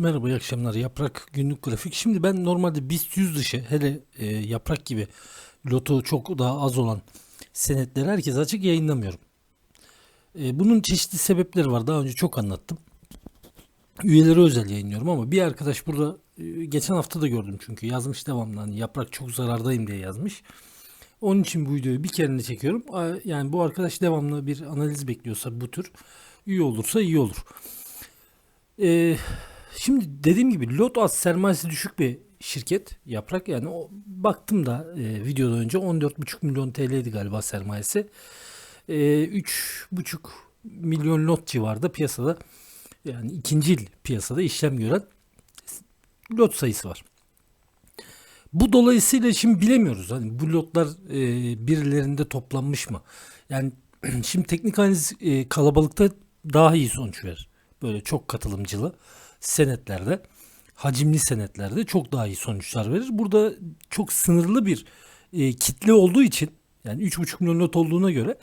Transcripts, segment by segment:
Merhaba, iyi akşamlar. Yaprak günlük grafik. Şimdi ben normalde BIST 100 dışı hele e, yaprak gibi lotu çok daha az olan senetleri herkes açık yayınlamıyorum. E, bunun çeşitli sebepleri var. Daha önce çok anlattım. Üyeleri özel yayınlıyorum ama bir arkadaş burada e, geçen hafta da gördüm çünkü yazmış devamlı hani yaprak çok zarardayım diye yazmış. Onun için bu videoyu bir kerinde çekiyorum. Yani bu arkadaş devamlı bir analiz bekliyorsa bu tür üye olursa iyi olur. Ee, şimdi dediğim gibi lot az sermayesi düşük bir şirket yaprak yani o, baktım da e, videodan önce 14,5 milyon TL'ydi galiba sermayesi. E, 3,5 milyon lot civarında piyasada yani ikinci yıl piyasada işlem gören lot sayısı var. Bu dolayısıyla şimdi bilemiyoruz. Hani bu lotlar e, birilerinde toplanmış mı? Yani şimdi teknik analiz e, kalabalıkta daha iyi sonuç verir. Böyle çok katılımcılı senetlerde, hacimli senetlerde çok daha iyi sonuçlar verir. Burada çok sınırlı bir e, kitle olduğu için yani 3,5 milyon lot olduğuna göre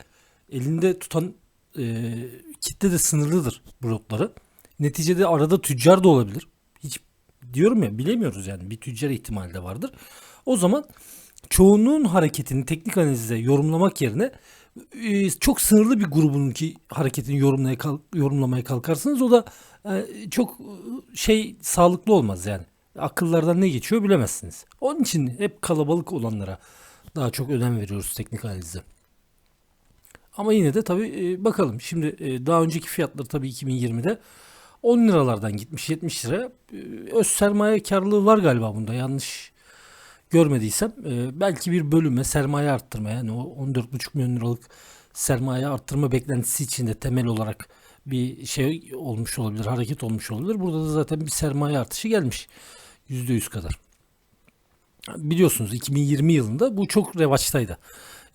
elinde tutan e, kitle de sınırlıdır bu lotları. Neticede arada tüccar da olabilir. Hiç diyorum ya bilemiyoruz yani bir tüccar ihtimali de vardır. O zaman çoğunluğun hareketini teknik analizle yorumlamak yerine e, çok sınırlı bir grubunki hareketini yorumlamaya, kalk, yorumlamaya kalkarsanız o da e, çok e, şey sağlıklı olmaz yani. Akıllardan ne geçiyor bilemezsiniz. Onun için hep kalabalık olanlara daha çok önem veriyoruz teknik analize. Ama yine de tabii bakalım. Şimdi daha önceki fiyatlar tabii 2020'de 10 liralardan gitmiş 70 lira. E, öz sermaye karlılığı var galiba bunda. Yanlış görmediysem e, belki bir bölüme sermaye arttırma yani o 14,5 milyon liralık sermaye arttırma beklentisi içinde temel olarak bir şey olmuş olabilir, hareket olmuş olabilir. Burada da zaten bir sermaye artışı gelmiş. %100 kadar. Biliyorsunuz 2020 yılında bu çok revaçtaydı.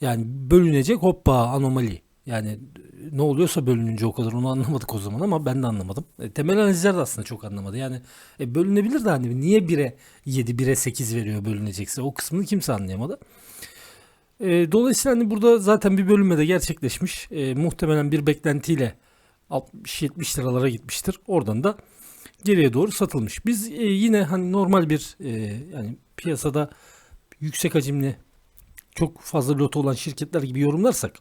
Yani bölünecek hoppa anomali. Yani ne oluyorsa bölününce o kadar onu anlamadık o zaman ama ben de anlamadım. E, temel analizler de aslında çok anlamadı. Yani e, bölünebilir de hani niye 1'e 7, 1'e 8 veriyor bölünecekse o kısmını kimse anlayamadı. E, dolayısıyla hani burada zaten bir bölünme de gerçekleşmiş. E, muhtemelen bir beklentiyle 60-70 liralara gitmiştir. Oradan da geriye doğru satılmış. Biz e, yine hani normal bir e, yani piyasada yüksek hacimli çok fazla loto olan şirketler gibi yorumlarsak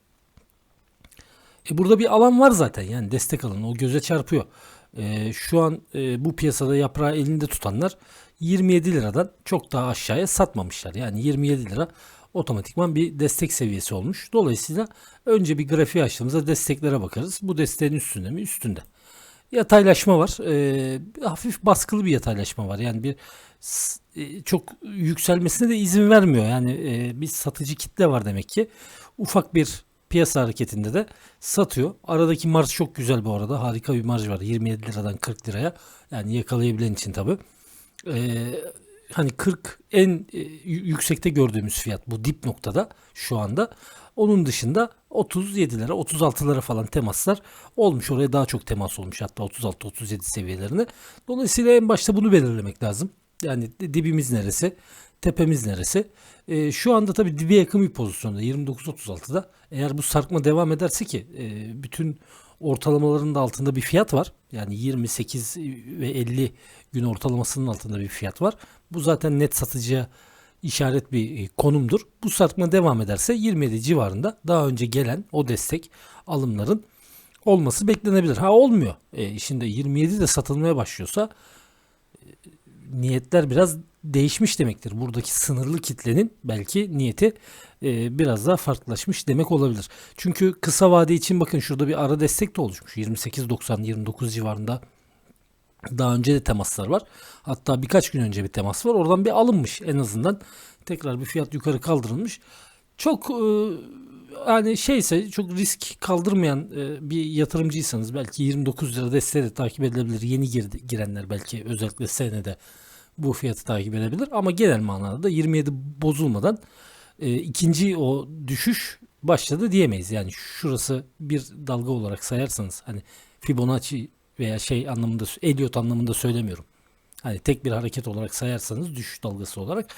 e burada bir alan var zaten yani destek alanı o göze çarpıyor. E, şu an e, bu piyasada yaprağı elinde tutanlar 27 liradan çok daha aşağıya satmamışlar. Yani 27 lira otomatikman bir destek seviyesi olmuş. Dolayısıyla önce bir grafiği açtığımızda desteklere bakarız. Bu desteğin üstünde mi? Üstünde. Yataylaşma var. E, hafif baskılı bir yataylaşma var. Yani bir e, çok yükselmesine de izin vermiyor. Yani e, bir satıcı kitle var demek ki. Ufak bir piyasa hareketinde de satıyor. Aradaki marj çok güzel bu arada. Harika bir marj var. 27 liradan 40 liraya. Yani yakalayabilen için tabii. Ee, hani 40 en e, yü- yüksekte gördüğümüz fiyat bu dip noktada şu anda. Onun dışında 37 lira 36 lira falan temaslar olmuş. Oraya daha çok temas olmuş hatta 36-37 seviyelerine. Dolayısıyla en başta bunu belirlemek lazım. Yani di- dibimiz neresi? Tepemiz neresi? Ee, şu anda tabii dibe yakın bir pozisyonda 29.36'da. Eğer bu sarkma devam ederse ki e, bütün ortalamaların da altında bir fiyat var. Yani 28 ve 50 gün ortalamasının altında bir fiyat var. Bu zaten net satıcıya işaret bir e, konumdur. Bu sarkma devam ederse 27 civarında daha önce gelen o destek alımların olması beklenebilir. Ha olmuyor. E, şimdi 27 de satılmaya başlıyorsa niyetler biraz değişmiş demektir. Buradaki sınırlı kitlenin belki niyeti e, biraz daha farklılaşmış demek olabilir. Çünkü kısa vade için bakın şurada bir ara destek de oluşmuş. 28.90-29 civarında daha önce de temaslar var. Hatta birkaç gün önce bir temas var. Oradan bir alınmış en azından. Tekrar bir fiyat yukarı kaldırılmış. Çok e, yani şeyse çok risk kaldırmayan e, bir yatırımcıysanız belki 29 lira desteği de takip edilebilir. Yeni girdi, girenler belki özellikle senede bu fiyatı takip edebilir. Ama genel manada da 27 bozulmadan e, ikinci o düşüş başladı diyemeyiz. Yani şurası bir dalga olarak sayarsanız hani Fibonacci veya şey anlamında Elliot anlamında söylemiyorum. Hani tek bir hareket olarak sayarsanız düşüş dalgası olarak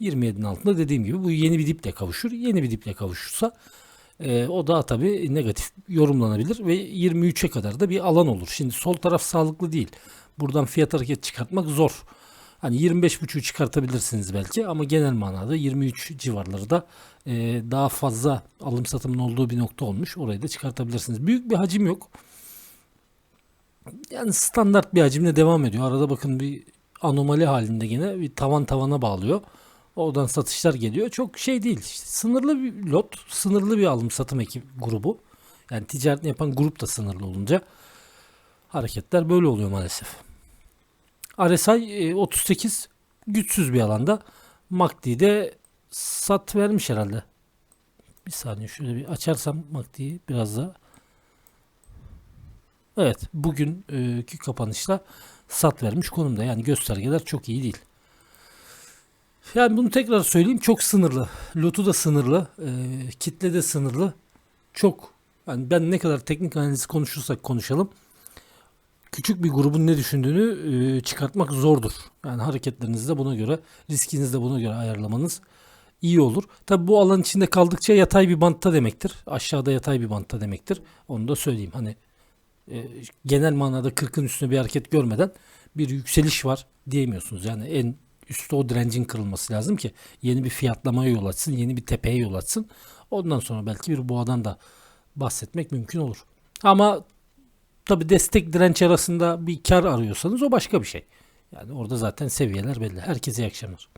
27'nin altında dediğim gibi bu yeni bir diple kavuşur. Yeni bir diple kavuşursa E, o daha tabii negatif yorumlanabilir ve 23'e kadar da bir alan olur. Şimdi sol taraf sağlıklı değil. Buradan fiyat hareket çıkartmak zor. Hani 25.5'u çıkartabilirsiniz belki ama genel manada 23 civarları da e, daha fazla alım satımın olduğu bir nokta olmuş. Orayı da çıkartabilirsiniz. Büyük bir hacim yok. Yani standart bir hacimle devam ediyor. Arada bakın bir anomali halinde yine bir tavan tavana bağlıyor. Oradan satışlar geliyor. Çok şey değil. işte sınırlı bir lot, sınırlı bir alım satım ekip grubu. Yani ticaretini yapan grup da sınırlı olunca hareketler böyle oluyor maalesef. RSI e, 38 güçsüz bir alanda. MACD'de sat vermiş herhalde. Bir saniye şöyle bir açarsam MACD'yi biraz da. Evet bugünkü kapanışla sat vermiş konumda. Yani göstergeler çok iyi değil. Yani bunu tekrar söyleyeyim çok sınırlı. Lotu da sınırlı. e, kitle de sınırlı. Çok yani ben ne kadar teknik analiz konuşursak konuşalım küçük bir grubun ne düşündüğünü çıkartmak zordur. Yani hareketlerinizi de buna göre, riskinizi de buna göre ayarlamanız iyi olur. Tabi bu alan içinde kaldıkça yatay bir bantta demektir. Aşağıda yatay bir bantta demektir. Onu da söyleyeyim. Hani genel manada 40'ın üstüne bir hareket görmeden bir yükseliş var diyemiyorsunuz. Yani en üstte o direncin kırılması lazım ki yeni bir fiyatlamaya yol açsın, yeni bir tepeye yol açsın. Ondan sonra belki bir boğadan da bahsetmek mümkün olur. Ama tabi destek direnç arasında bir kar arıyorsanız o başka bir şey. Yani orada zaten seviyeler belli. Herkese iyi akşamlar.